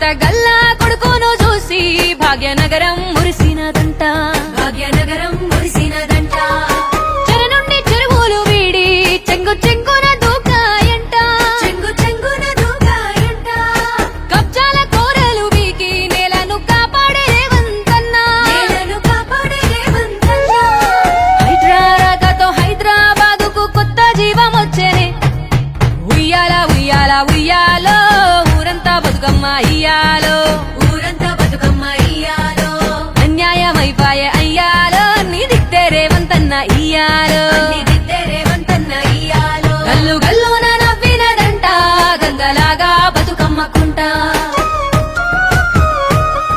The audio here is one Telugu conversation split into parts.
బాధ్యత గల్లా కొడుకును చూసి భాగ్యనగరం మురిసినదంట. భాగ్యనగరం మురిసినదంట. చెర నుండి చెరువులు వీడి చెంగు చెంగున దూకాయంట. చెంగు చెంగున దూకాయంట. కబ్జాల కోరలు వీకి నేలను కాపాడే రేవంతన్నా. నేలను కాపాడే రేవంతన్న. హైడ్రా రాకతో హైదరాబాదుకు కొత్త జీవం వచ్చేనే ఉయ్యాల ఉయ్యాల ఉయ్యాలో ఊరంతా బతుకమ్మ ఇయ్యాలో ఊరంతా బతుకమ్మ ఇయ్యాలో అన్యాయమైపాయే అయ్యాలో. నీ దిక్తే రేవంతన్న ఇయ్యాలో. అన్ని దిద్దే రేవంతన్న ఇయ్యాలో. గల్లు గల్లున నవ్వినదంట. గంగలాగా బతుకమ్మకుంటా.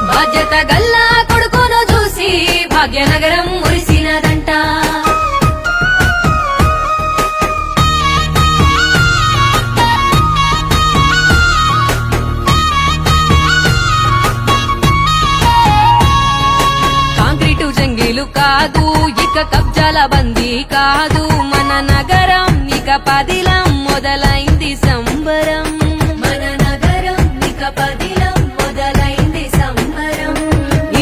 బాధ్యత గల్లా కొడుకును చూసి భాగ్యనగరం కాంక్రీటు కాదు ఇక కబ్జాల బందీ కాదు. మన నగరం ఇక పదిలం మొదలైంది సంబరం. మన నగరం ఇక పదిలం మొదలైంది సంబరం.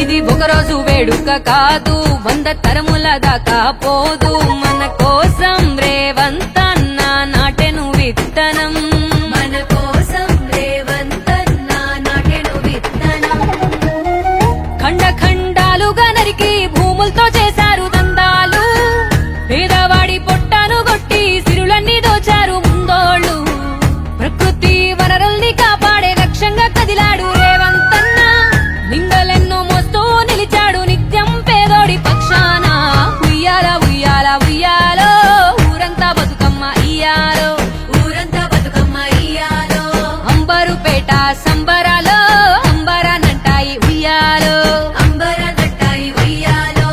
ఇది ఒకరోజు వేడుక కాదు వంద తరముల దాకా పోదు. మన కోసం రే సంబరాలో అంబరానంటాయి ఉయ్యాలో. అంబర ఉయ్యాలో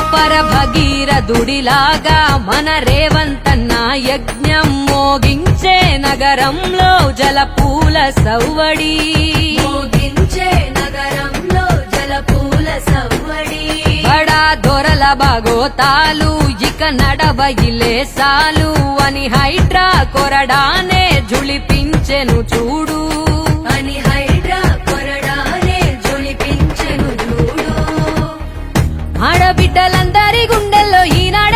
అపర భగీరథుడిలాగా మన రేవంతన్న యజ్ఞం మోగించే నగరంలో జలపూల సౌవడి మోగించే నగరంలో జలపూల బడా దొరల బాగోతాలు ఇక నడవయిలే సాలు. అని హైడ్రా కొరడానే జుళిపించెను చూడు. అని హైడ్రా కొరడానే జొలిపించెను చూడు. ఆడబిడ్డలందరి గుండెల్లో ఈనాడే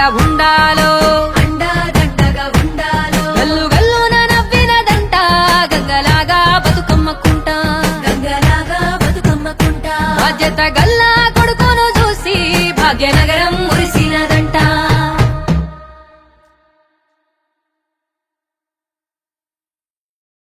అండాదండగా ఉండాలో. అండా దండగా ఉండాలో. గల్లు గల్లున నవ్వినదంట గంగలాగా బతుకమ్మకుంటా. గంగలాగా బతుకమ్మకుంటా. బాధ్యత గల్లా కొడుకును చూసి భాగ్యనగర